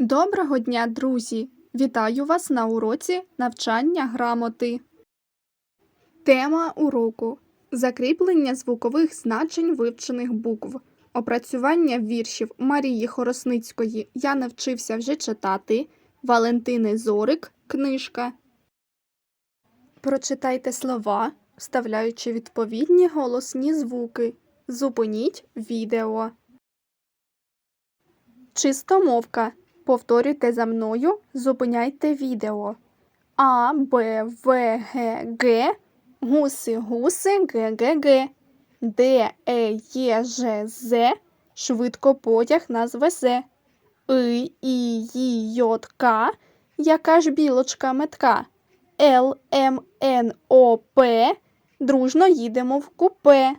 Доброго дня, друзі! Вітаю вас на уроці навчання грамоти. Тема уроку закріплення звукових значень вивчених букв. Опрацювання віршів Марії Хоросницької Я навчився вже читати. Валентини Зорик. Книжка. Прочитайте слова, вставляючи відповідні голосні звуки. Зупиніть відео. Чистомовка. Повторюйте за мною, зупиняйте відео. А, Б, В, Г, Г, гуси, гуси, Г, Г, Г. Д, Е, Є, Ж, З, швидко потяг нас везе. И, І, Й, Й, К, яка ж білочка метка. Л, М, Н, О, П, дружно їдемо в купе.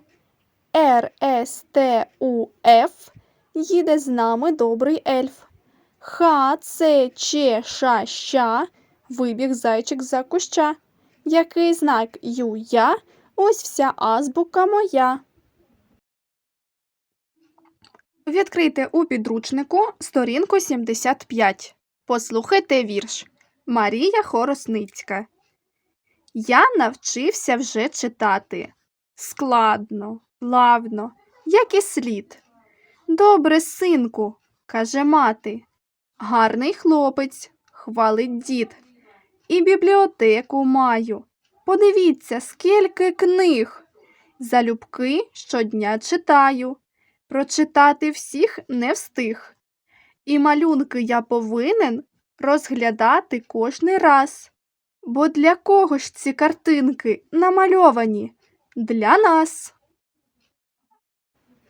Р, С, Т, У, Ф, їде з нами добрий ельф. Ха, це, че, ша, ща, вибіг зайчик за куща. Який знак ю я, ось вся азбука моя. Відкрийте у підручнику сторінку 75. Послухайте вірш. Марія Хоросницька. Я навчився вже читати. Складно, плавно, як і слід. Добре, синку, каже мати. Гарний хлопець, хвалить дід. І бібліотеку маю. Подивіться, скільки книг. Залюбки щодня читаю. Прочитати всіх не встиг. І малюнки я повинен розглядати кожний раз. Бо для кого ж ці картинки намальовані? Для нас.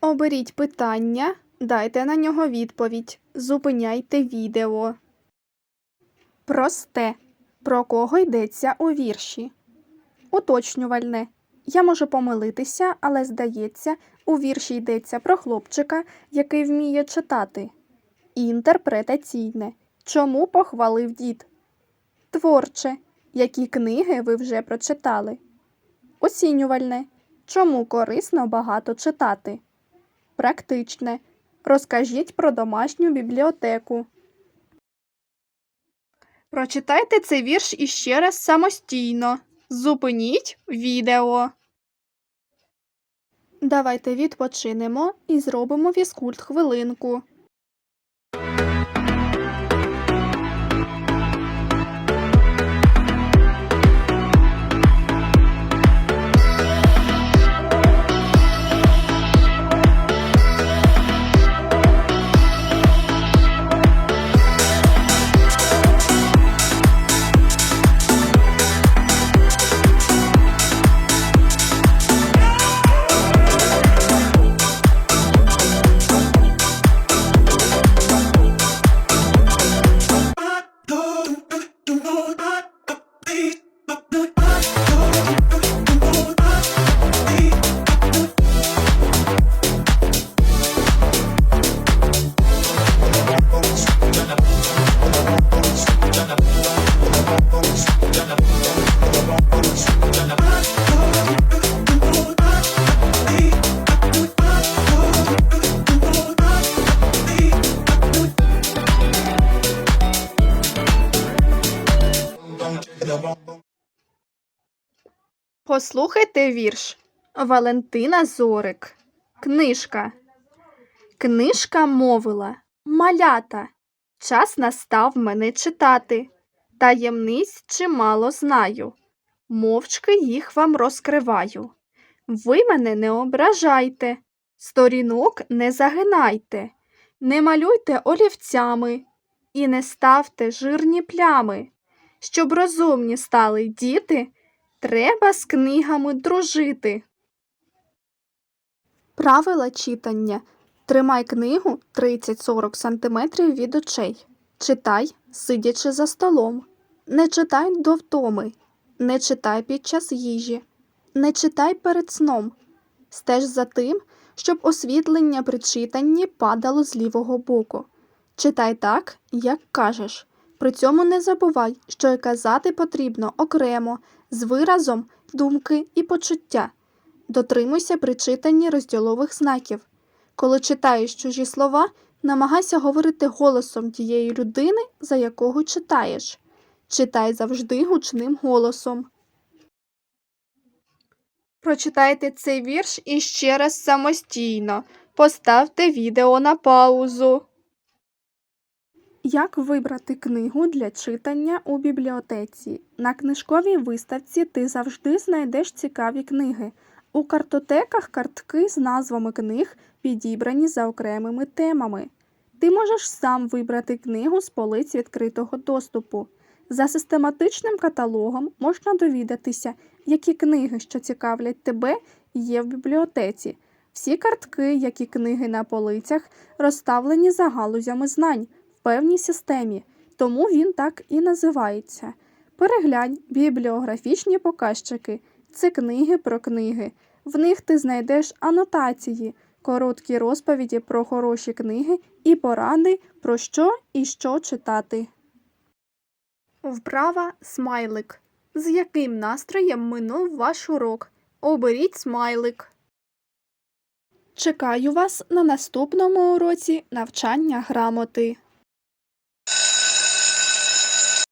Оберіть питання, дайте на нього відповідь. Зупиняйте відео. Просте. Про кого йдеться у вірші? Уточнювальне. Я можу помилитися, але здається, у вірші йдеться про хлопчика, який вміє читати. Інтерпретаційне. Чому похвалив дід? Творче. Які книги ви вже прочитали? Оцінювальне. Чому корисно багато читати? Практичне. Розкажіть про домашню бібліотеку. Прочитайте цей вірш іще раз самостійно. Зупиніть відео. Давайте відпочинемо і зробимо фізкульт хвилинку. Послухайте вірш Валентина Зорик. Книжка. Книжка мовила Малята. Час настав мене читати. Таємниць чимало знаю. Мовчки їх вам розкриваю. Ви мене не ображайте, сторінок не загинайте, не малюйте олівцями і не ставте жирні плями. Щоб розумні стали діти. Треба з книгами дружити. Правила читання. Тримай книгу 30-40 см від очей. Читай, сидячи за столом. Не читай до втоми. Не читай під час їжі. Не читай перед сном. Стеж за тим, щоб освітлення при читанні падало з лівого боку. Читай так, як кажеш. При цьому не забувай, що й казати потрібно окремо, з виразом думки і почуття. Дотримуйся при читанні розділових знаків. Коли читаєш чужі слова, Намагайся говорити голосом тієї людини, за якого читаєш. Читай завжди гучним голосом. Прочитайте цей вірш іще раз самостійно. Поставте відео на паузу. Як вибрати книгу для читання у бібліотеці? На книжковій виставці ти завжди знайдеш цікаві книги. У картотеках картки з назвами книг підібрані за окремими темами. Ти можеш сам вибрати книгу з полиць відкритого доступу. За систематичним каталогом можна довідатися, які книги, що цікавлять тебе, є в бібліотеці. Всі картки, як і книги на полицях, розставлені за галузями знань певній системі, тому він так і називається. Переглянь бібліографічні показчики. Це книги про книги. В них ти знайдеш анотації, короткі розповіді про хороші книги і поради, про що і що читати. Вправа смайлик. З яким настроєм минув ваш урок? Оберіть смайлик. Чекаю вас на наступному уроці навчання грамоти.